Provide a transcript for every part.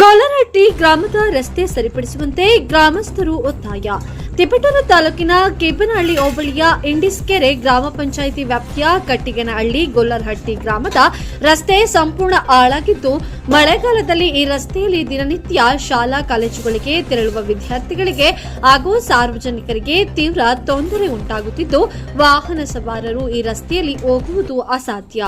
ಗೊಲ್ಲರಹಟ್ಟಿ ಗ್ರಾಮದ ರಸ್ತೆ ಸರಿಪಡಿಸುವಂತೆ ಗ್ರಾಮಸ್ಥರು ಒತ್ತಾಯ. ತಿಪಟೂರು ತಾಲೂಕಿನ ಕೆಬ್ಬನಹಳ್ಳಿ ಹೋಬಳಿಯ ಇಂಡಿಸ್ಕೆರೆ ಗ್ರಾಮ ಪಂಚಾಯಿತಿ ವ್ಯಾಪ್ತಿಯ ಕಟ್ಟಿಗೆನಹಳ್ಳಿ ಗೊಲ್ಲರಹಟ್ಟಿ ಗ್ರಾಮದ ರಸ್ತೆ ಸಂಪೂರ್ಣ ಹಾಳಾಗಿದ್ದು, ಮಳೆಗಾಲದಲ್ಲಿ ಈ ರಸ್ತೆಯಲ್ಲಿ ದಿನನಿತ್ಯ ಶಾಲಾ ಕಾಲೇಜುಗಳಿಗೆ ತೆರಳುವ ವಿದ್ಯಾರ್ಥಿಗಳಿಗೆ ಹಾಗೂ ಸಾರ್ವಜನಿಕರಿಗೆ ತೀವ್ರ ತೊಂದರೆ ಉಂಟಾಗುತ್ತಿದ್ದು, ವಾಹನ ಸವಾರರು ಈ ರಸ್ತೆಯಲ್ಲಿ ಹೋಗುವುದು ಅಸಾಧ್ಯ.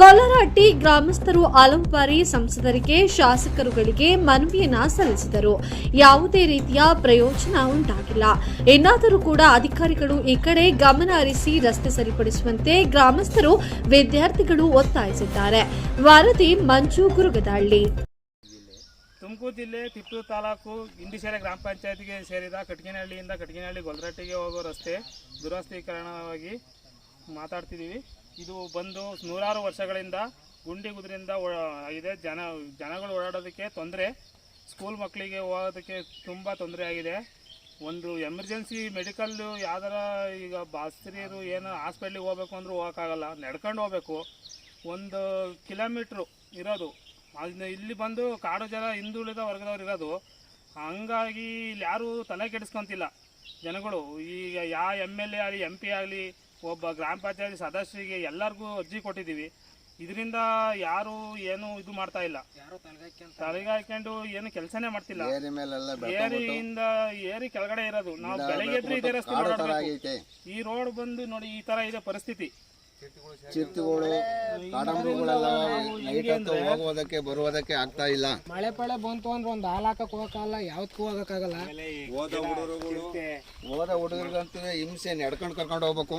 ಗೊಲ್ಲರಹಟ್ಟಿ ಗ್ರಾಮಸ್ಥರು ಹಲವು ಸಂಸದರಿಗೆ ಶಾಸಕರುಗಳಿಗೆ ಮನವಿಯನ್ನ ಸಲ್ಲಿಸಿದರು. ಯಾವುದೇ ರೀತಿಯ ಪ್ರಯೋಜನ ಉಂಟಾಗಿಲ್ಲ. ಇನ್ನಾದರೂ ಕೂಡ ಅಧಿಕಾರಿಗಳು ಈ ಕಡೆ ಗಮನ ಹರಿಸಿ ರಸ್ತೆ ಸರಿಪಡಿಸುವಂತೆ ಗ್ರಾಮಸ್ಥರು ವಿದ್ಯಾರ್ಥಿಗಳು ಒತ್ತಾಯಿಸಿದ್ದಾರೆ. ವರದಿ ಮಂಜು ಗುರುಗದಹಳ್ಳಿ. ತುಮಕೂರು ಜಿಲ್ಲೆ ತಿಪ್ಪೂರು ತಾಲೂಕು ಇಂಡಿಶೇರೆ ಗ್ರಾಮ ಪಂಚಾಯತ್ಗೆ ಸೇರಿದ ಕಟ್ಗಿನಹಳ್ಳಿಯಿಂದ ಕಟ್ಗಿನಹಳ್ಳಿ ಗೊಲ್ಲರಟ್ಟಿಗೆ ಹೋಗುವ ರಸ್ತೆ ದುರಸ್ತೀಕರಣವಾಗಿ ಮಾತಾಡ್ತಿದ್ದೀವಿ. ಇದು ಬಂದು ನೂರಾರು ವರ್ಷಗಳಿಂದ ಗುಂಡಿ ಗುದ್ರಿಂದ ಇದೆ ಜನ, ಜನಗಳು ಓಡಾಡೋದಕ್ಕೆ ತೊಂದರೆ. ಸ್ಕೂಲ್ ಮಕ್ಕಳಿಗೆ ಹೋಗೋದಕ್ಕೆ ತುಂಬ ತೊಂದರೆ ಆಗಿದೆ. ಒಂದು ಎಮರ್ಜೆನ್ಸಿ ಮೆಡಿಕಲ್ ಯಾವ್ದಾರ ಈಗ ಬಾಸ್ತ್ರೀಯರು ಏನು ಹಾಸ್ಪಿಟ್ಲಿಗೆ ಹೋಗ್ಬೇಕು ಅಂದರೂ ಹೋಗೋಕ್ಕಾಗಲ್ಲ. ನಡ್ಕೊಂಡು ಹೋಗ್ಬೇಕು. ಒಂದು ಕಿಲೋಮೀಟ್ರು ಇರೋದು. ಅದನ್ನ ಇಲ್ಲಿ ಬಂದು ಕಾಡು ಜನ ಹಿಂದುಳಿದ ವರ್ಗದವ್ರು ಇರೋದು. ಹಂಗಾಗಿ ಇಲ್ಲಿ ಯಾರೂ ತಲೆ ಕೆಡಿಸ್ಕೊತಿಲ್ಲ. ಜನಗಳು ಈಗ ಯಾವ ಎಂ ಎಲ್ ಎ ಆಗಲಿ, ಎಂ ಪಿ ಆಗಲಿ ಒಬ್ಬ ಗ್ರಾಮ ಪಂಚಾಯತಿ ಸದಸ್ಯರಿಗೆ ಎಲ್ಲರಿಗೂ ಅರ್ಜಿ ಕೊಟ್ಟಿದ್ದೀವಿ. ಇದರಿಂದ ಯಾರು ಏನು ಇದು ಮಾಡ್ತಾ ಇಲ್ಲ. ತಲೆಗೆ ಹಾಕೊಂಡು ಏನು ಕೆಲಸನೇ ಮಾಡ್ತಿಲ್ಲ. ಏರಿಯಿಂದ ಏರಿ ಕೆಳಗಡೆ ಇರೋದು. ನಾವು ಬೆಳಗ್ಗೆ ಎದ್ರೆ ಇದೇ ರಸ್ತೆ ಓಡಾಡ್ಬೇಕು. ಈ ರೋಡ್ ಬಂದು ನೋಡಿ ಈ ತರ ಇದೆ ಪರಿಸ್ಥಿತಿ. ಚಿರ್ತುಗಳು ಕಾಡಂಬರಿಗಳೆಲ್ಲ ನೈಟ್ ಹೊತ್ತು ಹೋಗೋದಕ್ಕೆ ಬರುವುದಕ್ಕೆ ಆಗ್ತಾ ಇಲ್ಲ. ಮಳೆ ಪಳೆ ಬಂತು ಅಂದ್ರೆ ಒಂದು ಹಾಲು ಹಾಕಕ್ ಹೋಗಕ್ಕಾಗಲ್ಲ ಯಾವ್ದಕ್ಕೂ ಹೋಗಕ್ಕಾಗಲ್ಲ. ಹೋದ ಹುಡುಗರುಗಳು. ಹೋದ ಹುಡುಗರಿಗಂತೂ ಹಿಂಸೆ ನಡ್ಕೊಂಡು ಕರ್ಕೊಂಡು ಹೋಗ್ಬೇಕು.